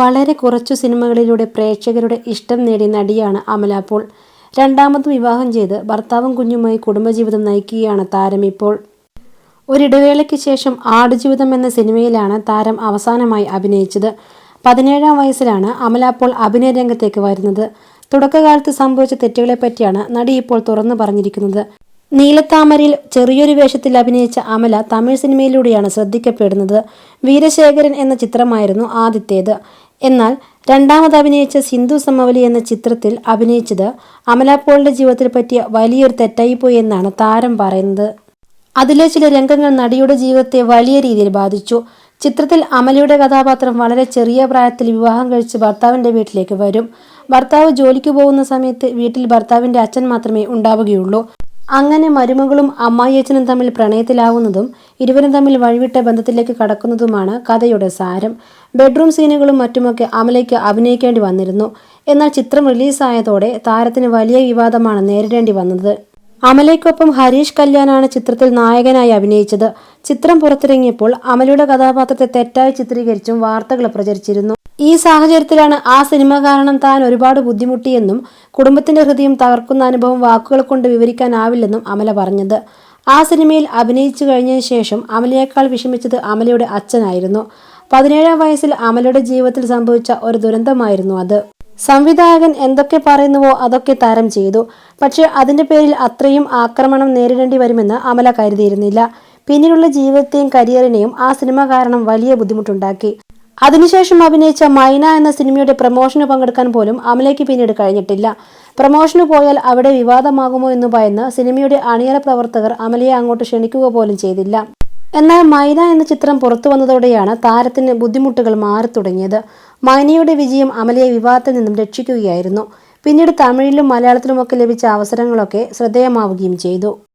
വളരെ കുറച്ചു സിനിമകളിലൂടെ പ്രേക്ഷകരുടെ ഇഷ്ടം നേടിയ നടിയാണ് അമല പോൾ. രണ്ടാമതും വിവാഹം ചെയ്ത് ഭർത്താവും കുഞ്ഞുമായി കുടുംബജീവിതം നയിക്കുകയാണ് താരം ഇപ്പോൾ. ഒരിടവേളയ്ക്ക് ശേഷം ആടുജീവിതം എന്ന സിനിമയിലാണ് താരം അവസാനമായി അഭിനയിച്ചത്. പതിനേഴാം വയസ്സിലാണ് അമല പോൾ അഭിനയ രംഗത്തേക്ക് വരുന്നത്. തുടക്കകാലത്ത് സംഭവിച്ച തെറ്റുകളെപ്പറ്റിയാണ് നടി ഇപ്പോൾ തുറന്നു പറഞ്ഞിരിക്കുന്നത്. നീലത്താമരയിൽ ചെറിയൊരു വേഷത്തിൽ അഭിനയിച്ച അമല തമിഴ് സിനിമയിലൂടെയാണ് ശ്രദ്ധിക്കപ്പെടുന്നത്. വീരശേഖരൻ എന്ന ചിത്രമായിരുന്നു ആദ്യത്തേത്. എന്നാൽ രണ്ടാമത് അഭിനയിച്ച സിന്ധു സമവലി എന്ന ചിത്രത്തിൽ അഭിനയിച്ചത് അമലാപോളിന്റെ ജീവിതത്തിൽ പറ്റിയ വലിയൊരു തെറ്റായിപ്പോയി എന്നാണ് താരം പറയുന്നത്. അതിലെ ചില രംഗങ്ങൾ നടിയുടെ ജീവിതത്തെ വലിയ രീതിയിൽ ബാധിച്ചു. ചിത്രത്തിൽ അമലയുടെ കഥാപാത്രം വളരെ ചെറിയ പ്രായത്തിൽ വിവാഹം കഴിച്ച് ഭർത്താവിന്റെ വീട്ടിലേക്ക് വരും. ഭർത്താവ് ജോലിക്ക് പോകുന്ന സമയത്ത് വീട്ടിൽ ഭർത്താവിന്റെ അച്ഛൻ മാത്രമേ ഉണ്ടാവുകയുള്ളൂ. അങ്ങനെ മരുമകളും അമ്മായിയച്ഛനും തമ്മിൽ പ്രണയത്തിലാവുന്നതും ഇരുവരും തമ്മിൽ വഴിവിട്ട ബന്ധത്തിലേക്ക് കടക്കുന്നതുമാണ് കഥയുടെ സാരം. ബെഡ്റൂം സീനുകളും മറ്റുമൊക്കെ അമലയ്ക്ക് അഭിനയിക്കേണ്ടി വന്നിരുന്നു. എന്നാൽ ചിത്രം റിലീസായതോടെ താരത്തിന് വലിയ വിവാദമാണ് നേരിടേണ്ടി വന്നത്. അമലയ്ക്കൊപ്പം ഹരീഷ് കല്യാണാണ് ചിത്രത്തിൽ നായകനായി അഭിനയിച്ചത്. ചിത്രം പുറത്തിറങ്ങിയപ്പോൾ അമലയുടെ കഥാപാത്രത്തെ തെറ്റായി ചിത്രീകരിച്ചും വാർത്തകൾ പ്രചരിച്ചിരുന്നു. ഈ സാഹചര്യത്തിലാണ് ആ സിനിമ കാരണം താൻ ഒരുപാട് ബുദ്ധിമുട്ടിയെന്നും കുടുംബത്തിന്റെ ഹൃദയം തകർക്കുന്ന അനുഭവം വാക്കുകൾ കൊണ്ട് വിവരിക്കാനാവില്ലെന്നും അമല പറഞ്ഞത്. ആ സിനിമയിൽ അഭിനയിച്ചു കഴിഞ്ഞതിന് ശേഷം അമലയേക്കാൾ വിഷമിച്ചത് അമലയുടെ അച്ഛനായിരുന്നു. പതിനേഴാം വയസ്സിൽ അമലയുടെ ജീവിതത്തിൽ സംഭവിച്ച ഒരു ദുരന്തമായിരുന്നു അത്. സംവിധായകൻ എന്തൊക്കെ പറയുന്നുവോ അതൊക്കെ താരം ചെയ്തു. പക്ഷേ അതിന്റെ പേരിൽ അത്രയും ആക്രമണം നേരിടേണ്ടി വരുമെന്ന് അമല കരുതിയിരുന്നില്ല. പിന്നീടുള്ള ജീവിതത്തെയും കരിയറിനെയും ആ സിനിമ കാരണം വലിയ ബുദ്ധിമുട്ടുണ്ടാക്കി. അതിനുശേഷം അഭിനയിച്ച മൈന എന്ന സിനിമയുടെ പ്രമോഷന് പങ്കെടുക്കാൻ പോലും അമലയ്ക്ക് പിന്നീട് കഴിഞ്ഞിട്ടില്ല. പ്രമോഷന് പോയാൽ അവിടെ വിവാദമാകുമോ എന്ന് ഭയന്ന് സിനിമയുടെ അണിയറ പ്രവർത്തകർ അമലയെ അങ്ങോട്ട് ക്ഷണിക്കുക പോലും ചെയ്തില്ല. എന്നാൽ മൈന എന്ന ചിത്രം പുറത്തു വന്നതോടെയാണ് താരത്തിന് ബുദ്ധിമുട്ടുകൾ മാറി തുടങ്ങിയത്. മൈനയുടെ വിജയം അമലയെ വിവാഹത്തിൽ നിന്നും രക്ഷിക്കുകയായിരുന്നു. പിന്നീട് തമിഴിലും മലയാളത്തിലുമൊക്കെ ലഭിച്ച അവസരങ്ങളൊക്കെ ശ്രദ്ധേയമാവുകയും ചെയ്തു.